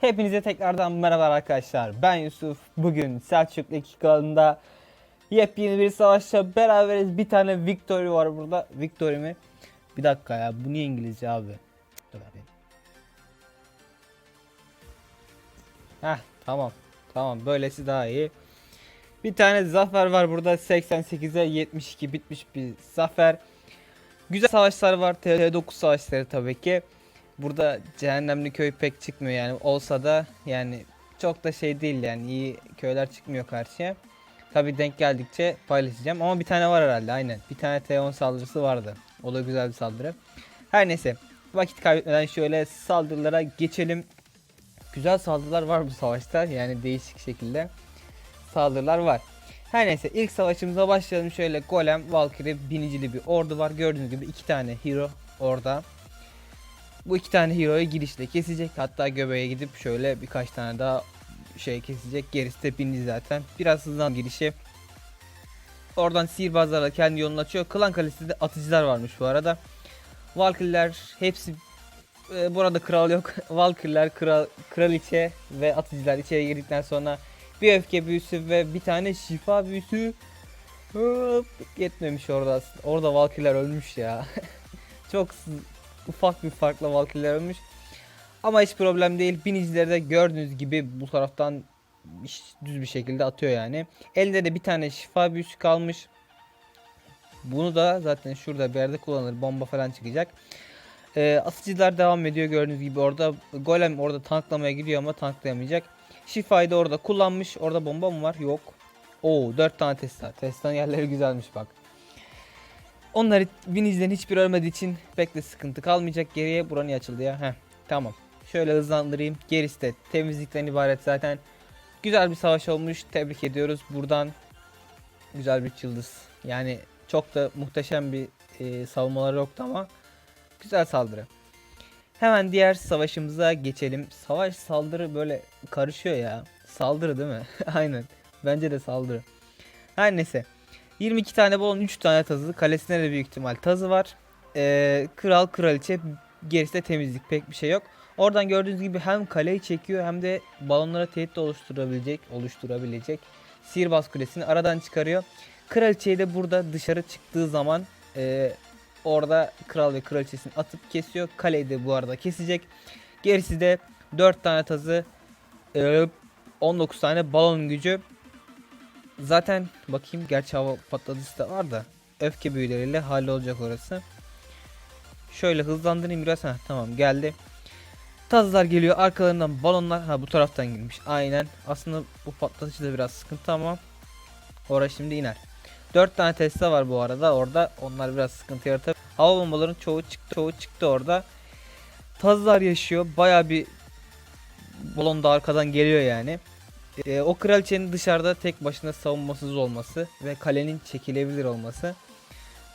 Hepinize tekrardan merhaba arkadaşlar. Ben Yusuf. Bugün Selçuklu 2 kanalında yepyeni bir savaşla beraberiz. Bir tane victory var burada. Victory mi? Bir dakika ya. Bu niye İngilizce abi? Dur abi. Heh tamam. Tamam böylesi daha iyi. Bir tane zafer var burada 88'e 72 bitmiş bir zafer. Güzel savaşlar var. TR9 savaşları tabii ki. Burada cehennemli köy pek çıkmıyor yani olsa da yani çok da şey değil yani iyi köyler çıkmıyor karşıya. Tabi denk geldikçe paylaşacağım ama bir tane var herhalde aynen. Bir tane T10 saldırısı vardı. O da güzel bir saldırı. Her neyse vakit kaybetmeden şöyle saldırılara geçelim. Güzel saldırılar var bu savaşta yani değişik şekilde saldırılar var. Her neyse ilk savaşımıza başlayalım. Şöyle Golem, Valkyrie, binicili bir ordu var. Gördüğünüz gibi iki tane hero orada. Bu iki tane hero'yu girişte kesecek. Hatta göbeğe gidip şöyle birkaç tane daha şey kesecek. Gerisi de bindi zaten. Biraz hızlan girişi. Oradan sihirbazlarla kendi yolunu açıyor. Klan Kalesi'nde atıcılar varmış bu arada. Valkyrie'ler hepsi e, burada kral yok. Valkyrie'ler, kral, kraliçe ve atıcılar içeri girdikten sonra bir öfke büyüsü ve bir tane şifa büyüsü Hop, yetmemiş orada. Orada Valkyrie'ler ölmüş ya. Çok ufak bir farkla Valkyrie'ler ölmüş. Ama hiç problem değil. Binicileri de gördüğünüz gibi bu taraftan düz bir şekilde atıyor yani. Elinde de bir tane şifa büyüsü kalmış. Bunu da zaten şurada bir yerde kullanılır. Bomba falan çıkacak. Ee, atıcılar devam ediyor gördüğünüz gibi orada. Golem orada tanklamaya gidiyor ama tanklayamayacak. Şifayı da orada kullanmış. Orada bomba mı var? Yok. Oo 4 tane Tesla. Tesla'nın yerleri güzelmiş bak. Onları binicilerin hiçbir ölmediği için pek de sıkıntı kalmayacak geriye. Buranın açıldı ya. Heh, tamam. Şöyle hızlandırayım. Gerisi de temizlikten ibaret zaten. Güzel bir savaş olmuş. Tebrik ediyoruz. Buradan güzel bir yıldız. Yani çok da muhteşem bir e, savunmaları yoktu ama güzel saldırı. Hemen diğer savaşımıza geçelim. Savaş saldırı böyle karışıyor ya. Saldırı değil mi? Aynen. Bence de saldırı. Her neyse. 22 tane balon 3 tane tazı. Kalesine de büyük ihtimal tazı var. Ee, kral kraliçe gerisi de temizlik pek bir şey yok. Oradan gördüğünüz gibi hem kaleyi çekiyor hem de balonlara tehdit oluşturabilecek oluşturabilecek sihirbaz kulesini aradan çıkarıyor. Kraliçeyi de burada dışarı çıktığı zaman e, orada kral ve kraliçesini atıp kesiyor. Kaleyi de bu arada kesecek. Gerisi de 4 tane tazı e, 19 tane balon gücü Zaten bakayım gerçi hava patlatıcısı da var da. Öfke büyüleriyle hallolacak orası. Şöyle hızlandırayım biraz. Heh, tamam geldi. Tazlar geliyor. Arkalarından balonlar. Ha bu taraftan girmiş. Aynen. Aslında bu patlatıcı da biraz sıkıntı ama orası şimdi iner. 4 tane Tesla var bu arada. Orada onlar biraz sıkıntı yaratır. Hava bombaların çoğu çıktı çoğu çıktı orada. Tazlar yaşıyor. Baya bir balon da arkadan geliyor yani ee, o kraliçenin dışarıda tek başına savunmasız olması ve kalenin çekilebilir olması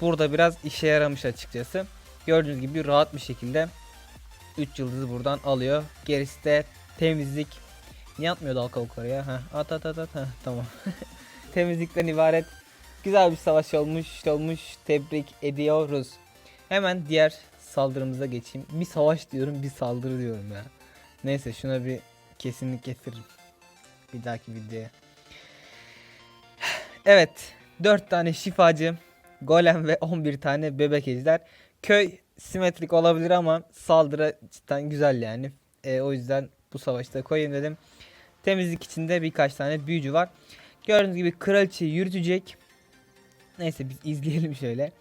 burada biraz işe yaramış açıkçası. Gördüğünüz gibi rahat bir şekilde 3 yıldızı buradan alıyor. Gerisi de temizlik. Niye atmıyor dal kavukları ya? Heh, at at at at. Heh, tamam. Temizlikten ibaret güzel bir savaş olmuş olmuş. Tebrik ediyoruz. Hemen diğer saldırımıza geçeyim. Bir savaş diyorum bir saldırı diyorum ya. Neyse şuna bir kesinlik getiririm bir dahaki videoya. Evet. 4 tane şifacı, golem ve 11 tane bebek ejder. Köy simetrik olabilir ama saldırı cidden güzel yani. E, o yüzden bu savaşta koyayım dedim. Temizlik içinde birkaç tane büyücü var. Gördüğünüz gibi kraliçeyi yürütecek. Neyse biz izleyelim şöyle.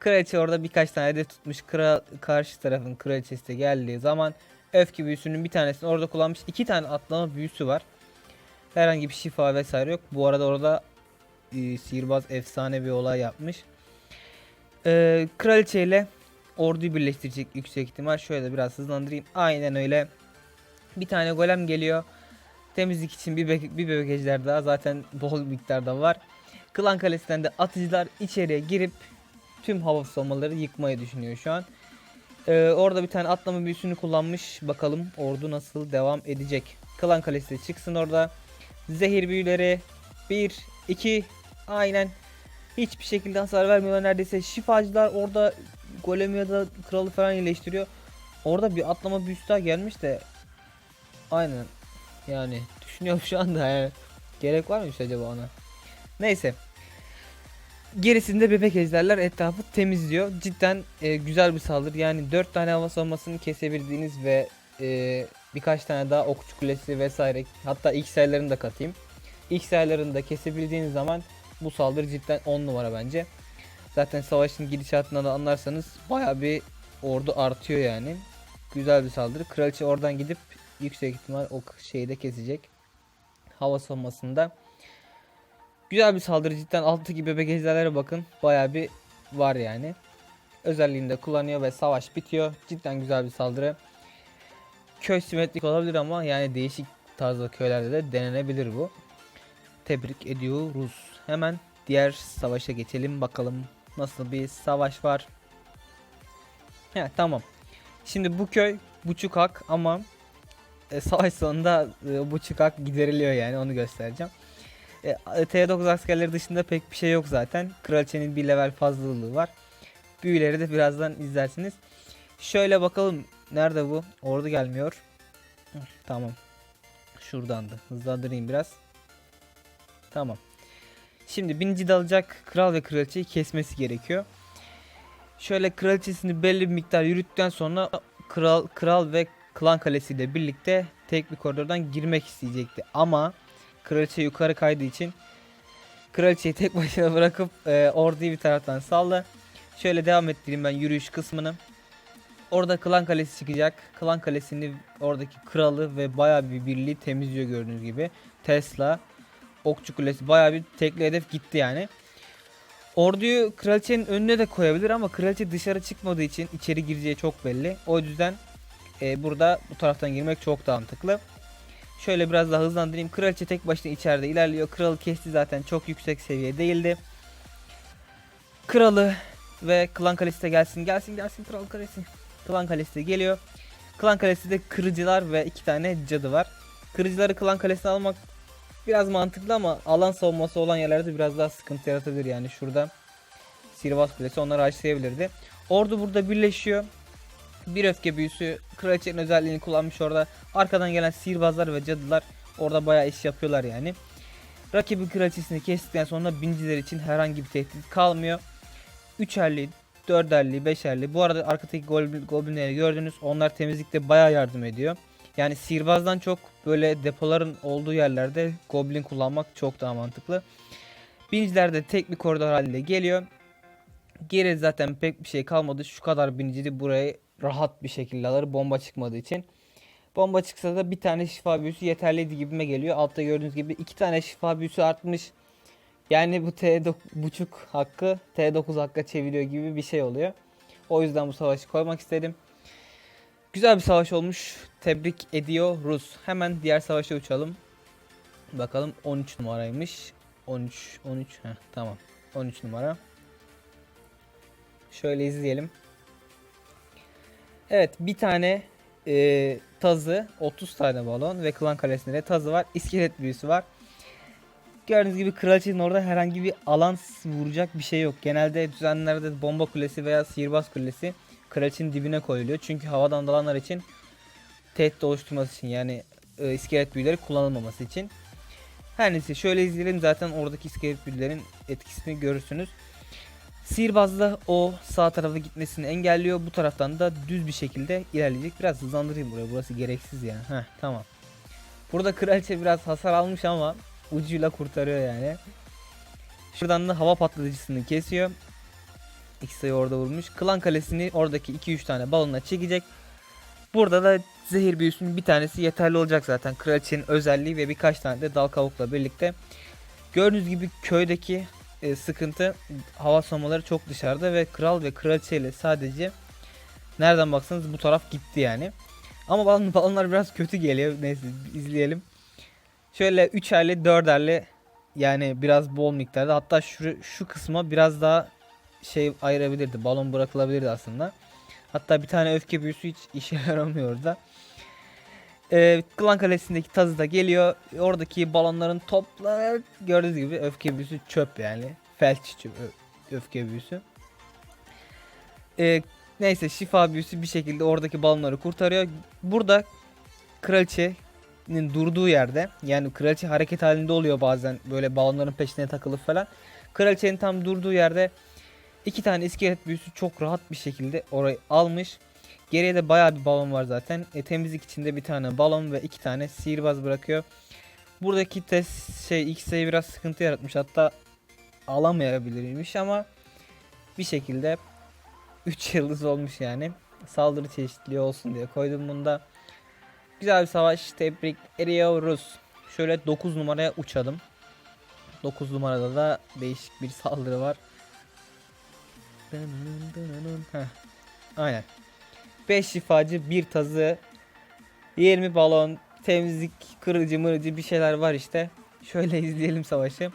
Kraliçe orada birkaç tane de tutmuş. Kral, karşı tarafın kraliçesi de geldiği zaman öfke büyüsünün bir tanesini orada kullanmış. iki tane atlama büyüsü var. Herhangi bir şifa vesaire yok. Bu arada orada e, sihirbaz efsane bir olay yapmış. E, kraliçe ile orduyu birleştirecek yüksek ihtimal. Şöyle biraz hızlandırayım. Aynen öyle. Bir tane golem geliyor. Temizlik için bir, bebek, bir bebek daha zaten bol miktarda var. Klan Kalesi'nden de atıcılar içeriye girip tüm hava savunmaları yıkmayı düşünüyor şu an. Ee, orada bir tane atlama büyüsünü kullanmış. Bakalım ordu nasıl devam edecek. Klan Kalesi de çıksın orada. Zehir büyüleri 1 2 aynen hiçbir şekilde hasar vermiyorlar neredeyse. Şifacılar orada golemi ya da kralı falan iyileştiriyor. Orada bir atlama büyüsü daha gelmiş de Aynen. Yani düşünüyorum şu anda yani. Gerek var mıymış acaba ona? Neyse. Gerisinde bebek ejderler etrafı temizliyor. Cidden e, güzel bir saldırı. Yani 4 tane hava savunmasını kesebildiğiniz ve e, birkaç tane daha okçu kulesi vesaire hatta sayılarını da katayım. Sayılarını da kesebildiğiniz zaman bu saldırı cidden 10 numara bence. Zaten savaşın gidişatından da anlarsanız baya bir ordu artıyor yani. Güzel bir saldırı. Kraliçe oradan gidip yüksek ihtimal o şeyi de kesecek. Hava savunmasında. Güzel bir saldırı cidden alttaki bebek ejderlere bakın. Baya bir var yani. Özelliğini de kullanıyor ve savaş bitiyor. Cidden güzel bir saldırı. Köy simetrik olabilir ama yani değişik tarzda köylerde de denenebilir bu. Tebrik ediyoruz. Hemen diğer savaşa geçelim bakalım nasıl bir savaş var. He tamam. Şimdi bu köy buçuk hak ama e, savaş sonunda e, buçuk hak gideriliyor yani onu göstereceğim. E, T9 askerleri dışında pek bir şey yok zaten. Kraliçenin bir level fazlalılığı var. Büyüleri de birazdan izlersiniz. Şöyle bakalım nerede bu? Ordu gelmiyor. Tamam. Şuradandı. Hızlandırayım biraz. Tamam. Şimdi birinci dalacak kral ve kraliçeyi kesmesi gerekiyor. Şöyle kraliçesini belli bir miktar yürüttükten sonra kral kral ve klan kalesiyle birlikte tek bir koridordan girmek isteyecekti. Ama kraliçe yukarı kaydığı için kraliçeyi tek başına bırakıp e, orduyu bir taraftan saldı. Şöyle devam ettireyim ben yürüyüş kısmını. Orada klan kalesi çıkacak. Klan kalesini oradaki kralı ve bayağı bir birliği temizliyor gördüğünüz gibi. Tesla, Okçu Kulesi bayağı bir tekli hedef gitti yani. Orduyu kraliçenin önüne de koyabilir ama kraliçe dışarı çıkmadığı için içeri gireceği çok belli. O yüzden e, burada bu taraftan girmek çok daha mantıklı. Şöyle biraz daha hızlandırayım. Kraliçe tek başına içeride ilerliyor. Kralı kesti zaten çok yüksek seviye değildi. Kralı ve klan kalesi de gelsin gelsin gelsin kral kalesi. Klan kalesi geliyor. Klan kalesi de kırıcılar ve iki tane cadı var. Kırıcıları klan kalesine almak biraz mantıklı ama alan savunması olan yerlerde biraz daha sıkıntı yaratabilir yani şurada. Sihirbaz Kulesi onları açlayabilirdi. Ordu burada birleşiyor. Bir öfke büyüsü kraliçenin özelliğini kullanmış orada. Arkadan gelen sihirbazlar ve cadılar orada bayağı iş yapıyorlar yani. Rakibin kraliçesini kestikten sonra binciler için herhangi bir tehdit kalmıyor. 3'erli, 4'erli, 5'erli. Bu arada arkadaki goblin, goblinleri gördünüz. Onlar temizlikte bayağı yardım ediyor. Yani sihirbazdan çok böyle depoların olduğu yerlerde goblin kullanmak çok daha mantıklı. Binciler de tek bir koridor halinde geliyor. Geri zaten pek bir şey kalmadı. Şu kadar binicili burayı rahat bir şekilde alır bomba çıkmadığı için. Bomba çıksa da bir tane şifa büyüsü yeterliydi gibime geliyor. Altta gördüğünüz gibi iki tane şifa büyüsü artmış. Yani bu T buçuk hakkı T9 hakka çeviriyor gibi bir şey oluyor. O yüzden bu savaşı koymak istedim. Güzel bir savaş olmuş. Tebrik ediyoruz. Hemen diğer savaşa uçalım. Bakalım 13 numaraymış. 13 13 heh, tamam. 13 numara. Şöyle izleyelim. Evet bir tane e, tazı 30 tane balon ve klan kalesinde de tazı var. İskelet büyüsü var. Gördüğünüz gibi kraliçenin orada herhangi bir alan vuracak bir şey yok. Genelde düzenlerde bomba kulesi veya sihirbaz kulesi kraliçenin dibine koyuluyor. Çünkü havadan dalanlar için tehdit oluşturması için yani e, iskelet büyüleri kullanılmaması için. Her neyse şöyle izleyelim zaten oradaki iskelet büyülerin etkisini görürsünüz. Sihirbazla o sağ tarafa gitmesini engelliyor. Bu taraftan da düz bir şekilde ilerleyecek. Biraz hızlandırayım buraya. Burası gereksiz ya. Heh, tamam. Burada kraliçe biraz hasar almış ama ucuyla kurtarıyor yani. Şuradan da hava patlatıcısını kesiyor. Sayı orada vurmuş. Klan kalesini oradaki 2-3 tane balonla çekecek. Burada da zehir büyüsünün bir tanesi yeterli olacak zaten. Kraliçenin özelliği ve birkaç tane de dal kavukla birlikte. Gördüğünüz gibi köydeki e, sıkıntı hava savunmaları çok dışarıda ve kral ve kraliçe ile sadece nereden baksanız bu taraf gitti yani. Ama balon, balonlar biraz kötü geliyor. Neyse izleyelim. Şöyle 3'erli 4'erli yani biraz bol miktarda hatta şu, şu kısma biraz daha şey ayırabilirdi. Balon bırakılabilirdi aslında. Hatta bir tane öfke büyüsü hiç işe yaramıyor orada. Ee, Klan Kalesi'ndeki tazı da geliyor. Oradaki balonların topları gördüğünüz gibi öfke büyüsü çöp yani. Felç öfke büyüsü. Ee, neyse şifa büyüsü bir şekilde oradaki balonları kurtarıyor. Burada kraliçe kraliçenin durduğu yerde yani kraliçe hareket halinde oluyor bazen böyle balonların peşine takılıp falan. Kraliçenin tam durduğu yerde iki tane iskelet büyüsü çok rahat bir şekilde orayı almış. Geriye de bayağı bir balon var zaten. E, temizlik içinde bir tane balon ve iki tane sihirbaz bırakıyor. Buradaki test şey X'e biraz sıkıntı yaratmış. Hatta alamayabilirmiş ama bir şekilde 3 yıldız olmuş yani. Saldırı çeşitliliği olsun diye koydum bunda. Güzel bir savaş. Tebrik ediyoruz. Şöyle 9 numaraya uçalım. 9 numarada da değişik bir saldırı var. Aynen. 5 şifacı, 1 tazı, 20 balon, temizlik, kırıcı mırıcı bir şeyler var işte. Şöyle izleyelim savaşı.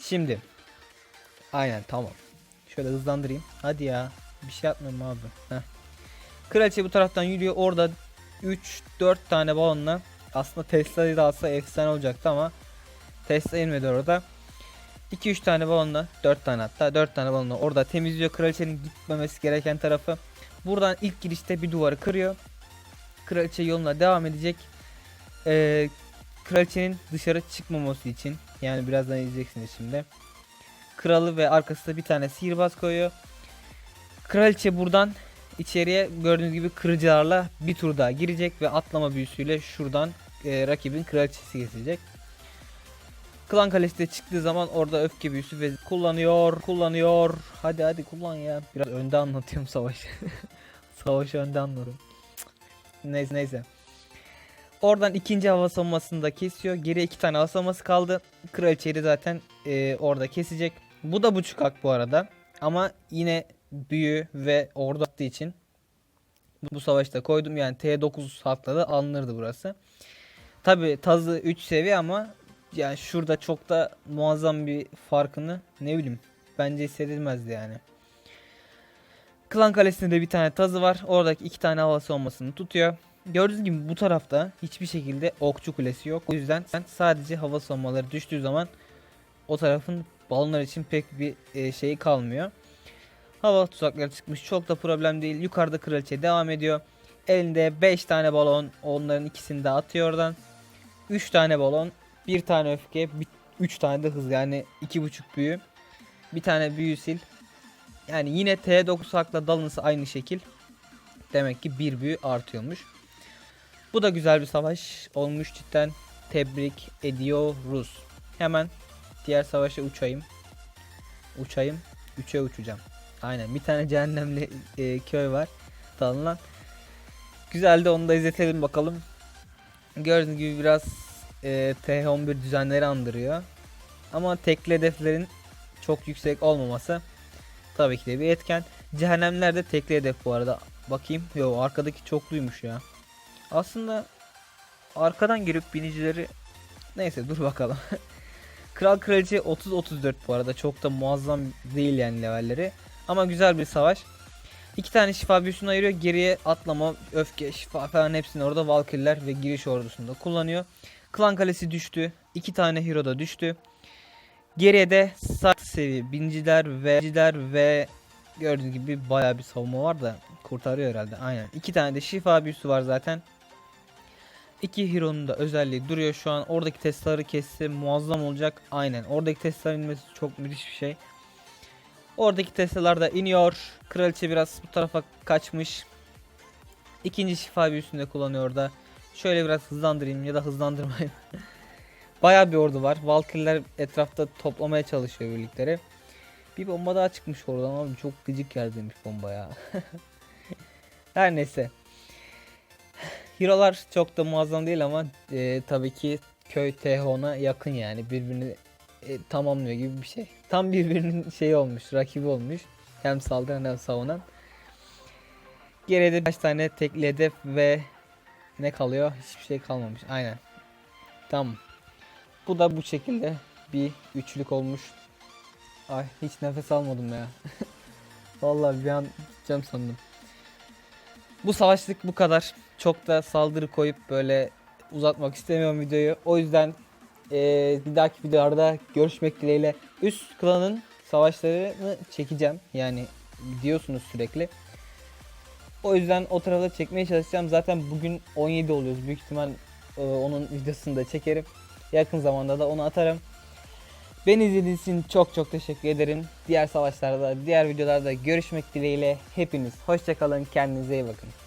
Şimdi. Aynen tamam. Şöyle hızlandırayım. Hadi ya. Bir şey yapmıyorum abi. Heh. Kraliçe bu taraftan yürüyor. Orada 3-4 tane balonla aslında Tesla'yı da alsa efsane olacaktı ama Tesla inmedi orada. 2-3 tane balonla 4 tane hatta 4 tane balonla orada temizliyor kraliçenin gitmemesi gereken tarafı. Buradan ilk girişte bir duvarı kırıyor. Kraliçe yoluna devam edecek. Ee, kraliçenin dışarı çıkmaması için yani birazdan izleyeceksiniz şimdi. Kralı ve arkasında bir tane sihirbaz koyuyor. Kraliçe buradan içeriye gördüğünüz gibi kırıcılarla bir tur daha girecek ve atlama büyüsüyle şuradan e, rakibin kraliçesi kesecek. Klan kalesine çıktığı zaman orada öfke büyüsü ve kullanıyor, kullanıyor. Hadi hadi kullan ya. Biraz önde anlatıyorum savaşı. Savaşı önde anlıyorum. Neyse neyse. Oradan ikinci hava savunmasını da kesiyor. Geriye iki tane hava savunması kaldı. Kraliçeyi de zaten e, orada kesecek. Bu da buçuk hak bu arada. Ama yine büyü ve ordu attığı için bu savaşta koydum. Yani T9 hakla da alınırdı burası. Tabi tazı 3 seviye ama yani şurada çok da muazzam bir farkını ne bileyim bence hissedilmezdi yani. Klan Kalesi'nde de bir tane tazı var. Oradaki iki tane hava savunmasını tutuyor. Gördüğünüz gibi bu tarafta hiçbir şekilde okçu kulesi yok. O yüzden sen sadece hava savunmaları düştüğü zaman o tarafın balonlar için pek bir e, şeyi kalmıyor. Hava tuzakları çıkmış çok da problem değil. Yukarıda kraliçe devam ediyor. Elinde 5 tane balon onların ikisini de atıyor oradan. 3 tane balon, bir tane öfke, 3 tane de hız yani 2.5 büyü. Bir tane büyü sil. Yani yine T9 hakla dalınısı aynı şekil. Demek ki bir büyü artıyormuş. Bu da güzel bir savaş olmuş cidden. Tebrik ediyoruz. Hemen diğer savaşa uçayım. Uçayım. 3'e uçacağım. Aynen bir tane cehennemli e, köy var. Tanınan. Güzel de onu da izletelim bakalım. Gördüğünüz gibi biraz e, T11 düzenleri andırıyor. Ama tekli hedeflerin çok yüksek olmaması tabii ki de bir etken. Cehennemler de tekli hedef bu arada. Bakayım. Yo arkadaki çokluymuş ya. Aslında arkadan girip binicileri neyse dur bakalım. Kral Kraliçe 30-34 bu arada çok da muazzam değil yani levelleri. Ama güzel bir savaş. İki tane şifa büyüsünü ayırıyor. Geriye atlama, öfke, şifa falan hepsini orada Valkyrie'ler ve giriş ordusunda kullanıyor. Klan Kalesi düştü. İki tane hero da düştü. Geriye de sert seviye binciler ve binciler ve gördüğünüz gibi bayağı bir savunma var da kurtarıyor herhalde. Aynen. İki tane de şifa büyüsü var zaten. İki hero'nun da özelliği duruyor şu an. Oradaki testleri kesse muazzam olacak. Aynen. Oradaki testlerin inmesi çok müthiş bir şey. Oradaki Tesla'lar da iniyor. Kraliçe biraz bu tarafa kaçmış. İkinci şifa büyüsünü de kullanıyor orada. Şöyle biraz hızlandırayım ya da hızlandırmayayım. Baya bir ordu var. Valkyrie'ler etrafta toplamaya çalışıyor birlikleri. Bir bomba daha çıkmış oradan abi çok gıcık yerdeymiş bomba ya. Her neyse. Hero'lar çok da muazzam değil ama e, tabii ki köy Tehon'a yakın yani birbirini e, tamamlıyor gibi bir şey. Tam birbirinin şeyi olmuş, rakibi olmuş. Hem saldıran hem savunan. Geriye de birkaç tane tekli hedef ve ne kalıyor? Hiçbir şey kalmamış. Aynen. Tamam. Bu da bu şekilde bir üçlük olmuş. Ay hiç nefes almadım ya. Vallahi bir an gideceğim sandım. Bu savaşlık bu kadar. Çok da saldırı koyup böyle uzatmak istemiyorum videoyu. O yüzden eee, bir dahaki videolarda görüşmek dileğiyle. Üst klanın savaşlarını çekeceğim. Yani diyorsunuz sürekli. O yüzden o tarafta çekmeye çalışacağım. Zaten bugün 17 oluyoruz. Büyük ihtimal e, onun videosunu da çekerim. Yakın zamanda da onu atarım. Beni izlediğiniz için çok çok teşekkür ederim. Diğer savaşlarda, diğer videolarda görüşmek dileğiyle hepiniz hoşçakalın. Kendinize iyi bakın.